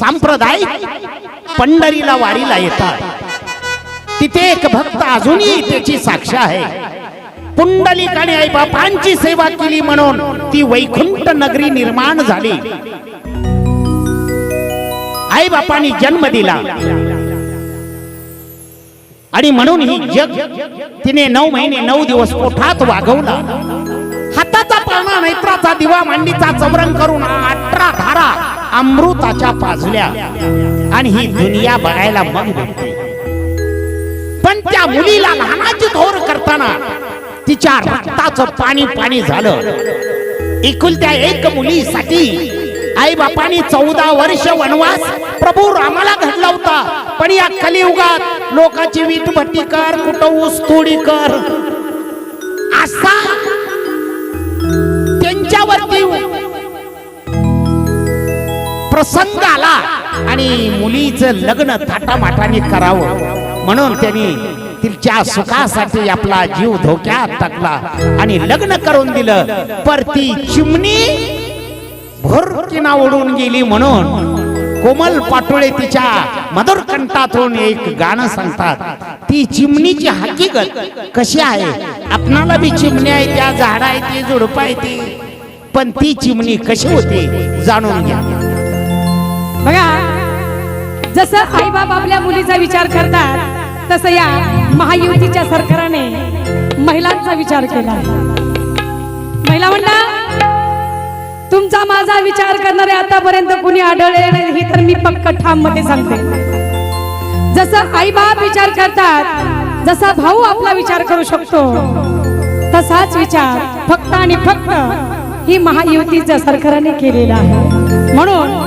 सांप्रदायिक पंढरीला वारीला येतात. तिथे एक भक्त अजूनही त्याची साक्ष आहे. पुंडलिक आई बापांची सेवा केली म्हणून ती वैकुंठ नगरी निर्माण झाली. आईबापांनी जन्म दिला. आणि म्हणून ही जग तिने नऊ महिने नऊ दिवस कोठात वागवला. हाताचा पाळणा नेत्राचा दिवा मांडीचा चवरंग करून अठरा धारा अमृताच्या पाजल्या. आणि ही दुनिया बघायला मग होती त्या मुलीला लहानाची थोर करताना तिच्या रक्ताचं पाणी पाणी झालं. एकुलत्या एक मुलीसाठी आई बापानी चौदा वर्ष वनवास प्रभू रामाला घडला होता. पण या कलियुगात लोकांची वीट भट्टी कर कुठं ऊस तोडी कर. असा त्यांच्यावरती प्रसंग आला आणि मुलीचं लग्न थाटामाटाने करावं. म्हणून त्यांनी तिच्या सुखासाठी आपला जीव धोक्यात टाकला आणि लग्न करून दिलं. पर ती चिमणी भोरकीना ओढून गेली म्हणून कोमल पाटोळे तिच्या मधुर कंठातून एक गाणं सांगतात. ती चिमणीची हकीकत कशी आहे? आपणाला बी चिमणी आहे त्या झाड आहे ती झुडप आहे ती. पण ती चिमणी कशी होती जाणून घ्या. बघा जसं आई आपल्या मुलीचा विचार करतात तसं या महायुतीच्या सरकारने महिलांचा विचार केला. महिला म्हणला तुमचा माझा विचार करणारे आतापर्यंत कुणी आढळले नाही तर मी पक्क ठाममध्ये सांगते. जसं आई बाप विचार करतात जसा भाऊ आपला विचार करू शकतो तसाच विचार फक्त आणि फक्त ही महायुतीच्या सरकारने केलेला आहे. म्हणून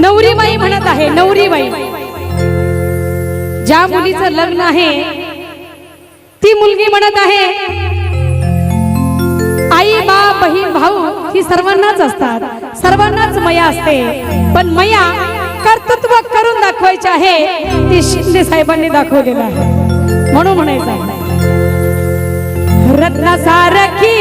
नवरीबाई म्हणत आहे नवरीबाई. ज्या मुलीचं लग्न आहे ती मुलगी म्हणत आहे आई बाप बहीण भाऊ ही सर्वांनाच असतात. सर्वांनाच मया असते. पण मया कर्तृत्व करून दाखवायचे आहे. ती शिंदे साहेबांनी दाखवलेलं आहे. म्हणून म्हणायचं रत्नासारखी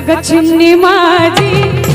अग चिमणी माझी.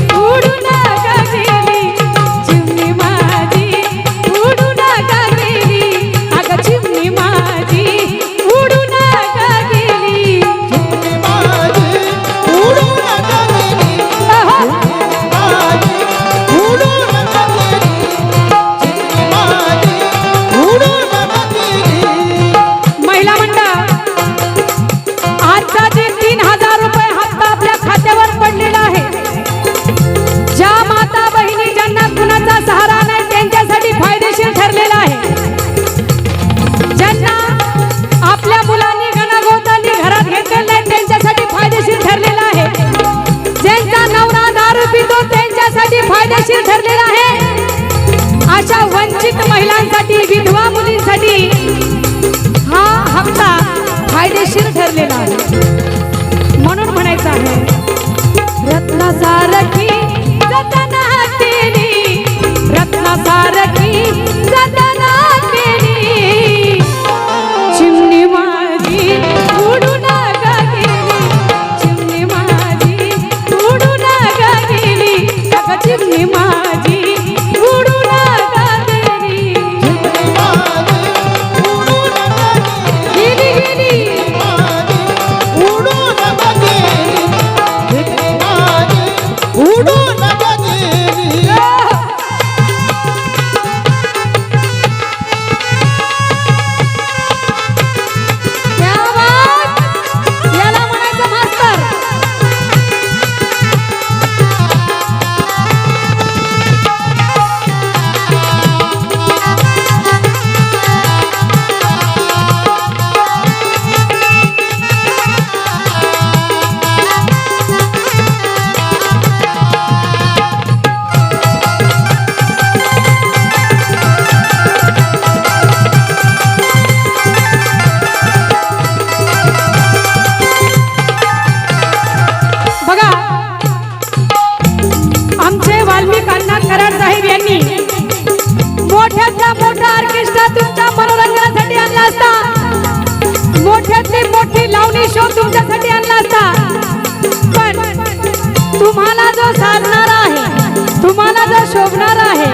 शोभणार आहे.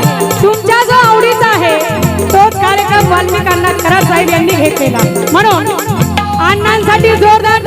तुमच्या जो आवडीचा आहे तोच कार्यक्रम वाल्मिकांना खरा साहेब यांनी घेतलेला. म्हणून अण्णांसाठी जोरदार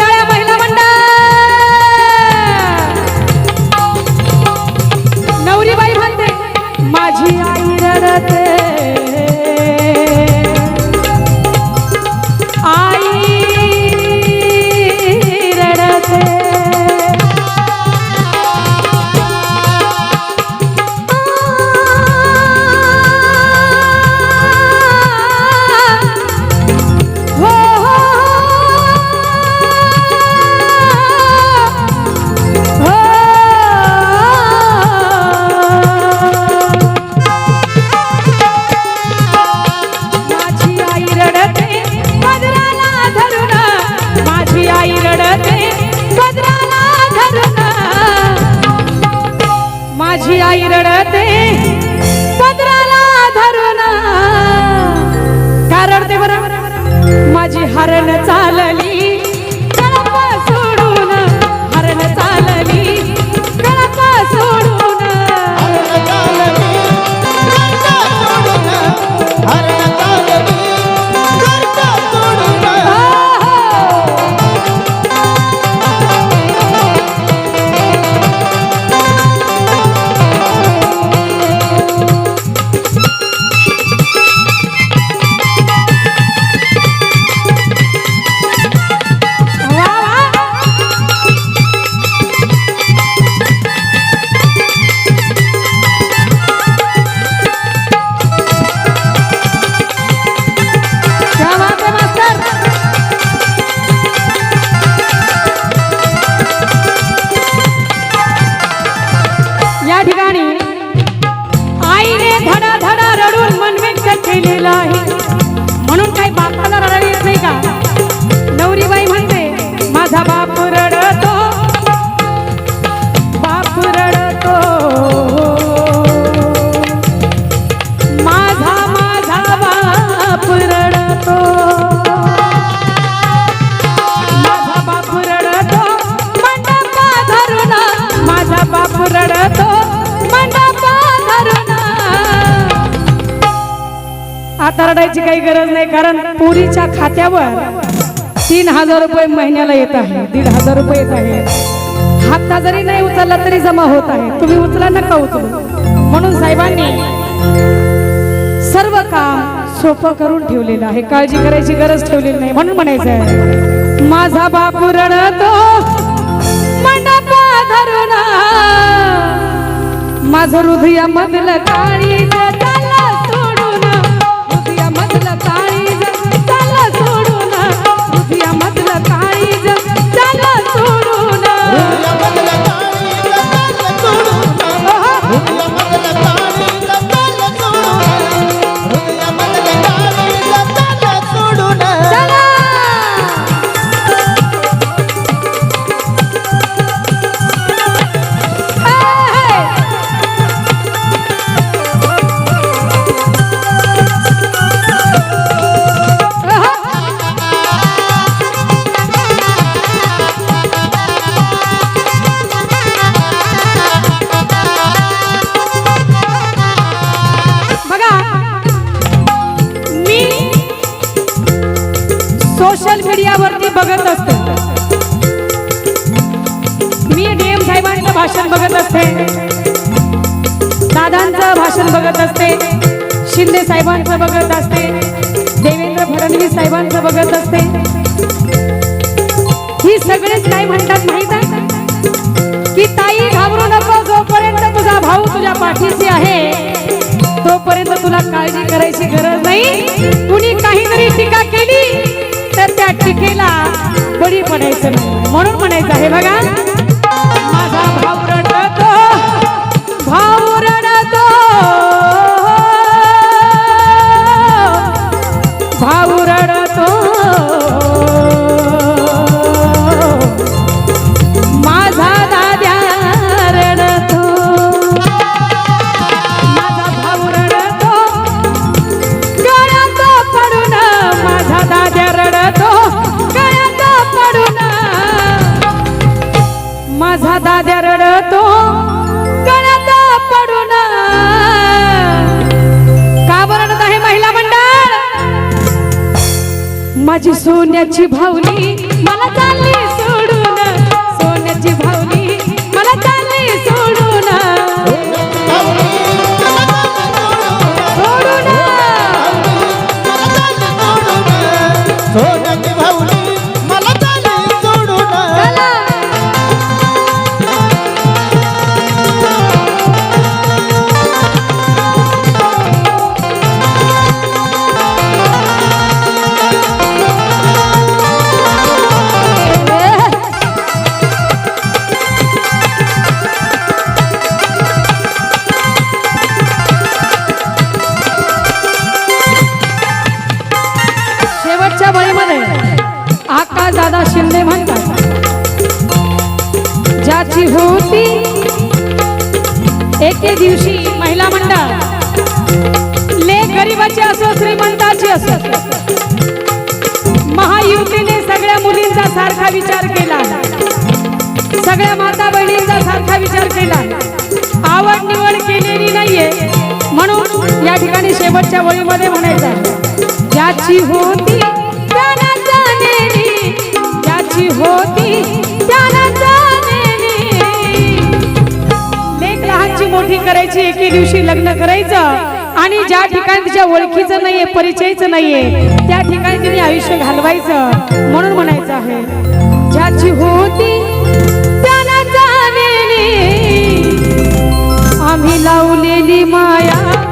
काही गरज नाही कारण पुरीच्या खात्यावर तीन हजार रुपये महिन्याला येत आहे दीड हजार रुपये येत आहे. हप्ता जरी नाही उचलला तरी जमा होत आहे. तुम्ही उचला नका उचलू. म्हणून साहेबांनी सर्व काम सोपं करून ठेवलेलं आहे. काळजी करायची गरज ठेवलेली नाही. म्हणून म्हणायचं आहे माझा बापू रडतो मंडपा धरून. माझं हृदया मधलं काळी दादांचं भाषण बघत असते. शिंदे साहेबांचं बघत असते. देवेंद्र फडणवीस साहेबांचं बघत असते. ही सगळेच काय म्हणतात माहीत आहे? की ताई घाबरू नको जोपर्यंत तुझा भाऊ तुझ्या पाठीशी आहे तोपर्यंत तुला काळजी करायची गरज नाही. कुणी काहीतरी टीका केली तर त्या टीकेला बळी पडायचं नाही. म्हणून म्हणायचं आहे बघा. माझा दाद्या रडतो गळ्यात पडून. का बरडत आहे महिला मंडळ? माझी सोन्याची भावली मला दादा शिंदे म्हणतात ज्याची होती एके दिवशी महिला मंडळ ले गरीबाचे असो श्रीमंताची असो महायुतीने सगळ्या मुलींचा सारखा विचार केला. सगळ्या माता बहिणींचा सारखा विचार केला. आवड निवड केलेली नाहीये म्हणून या ठिकाणी शेवटच्या वळीमध्ये म्हणायचं ज्याची होती करायची एके दिवशी लग्न करायचं आणि ज्या ठिकाणी तिच्या ओळखीचं नाहीये परिचयचं नाहीये त्या ठिकाणी तिने आयुष्य घालवायचं म्हणून म्हणायचं आहे. ज्याची होती आम्ही लावलेली माया.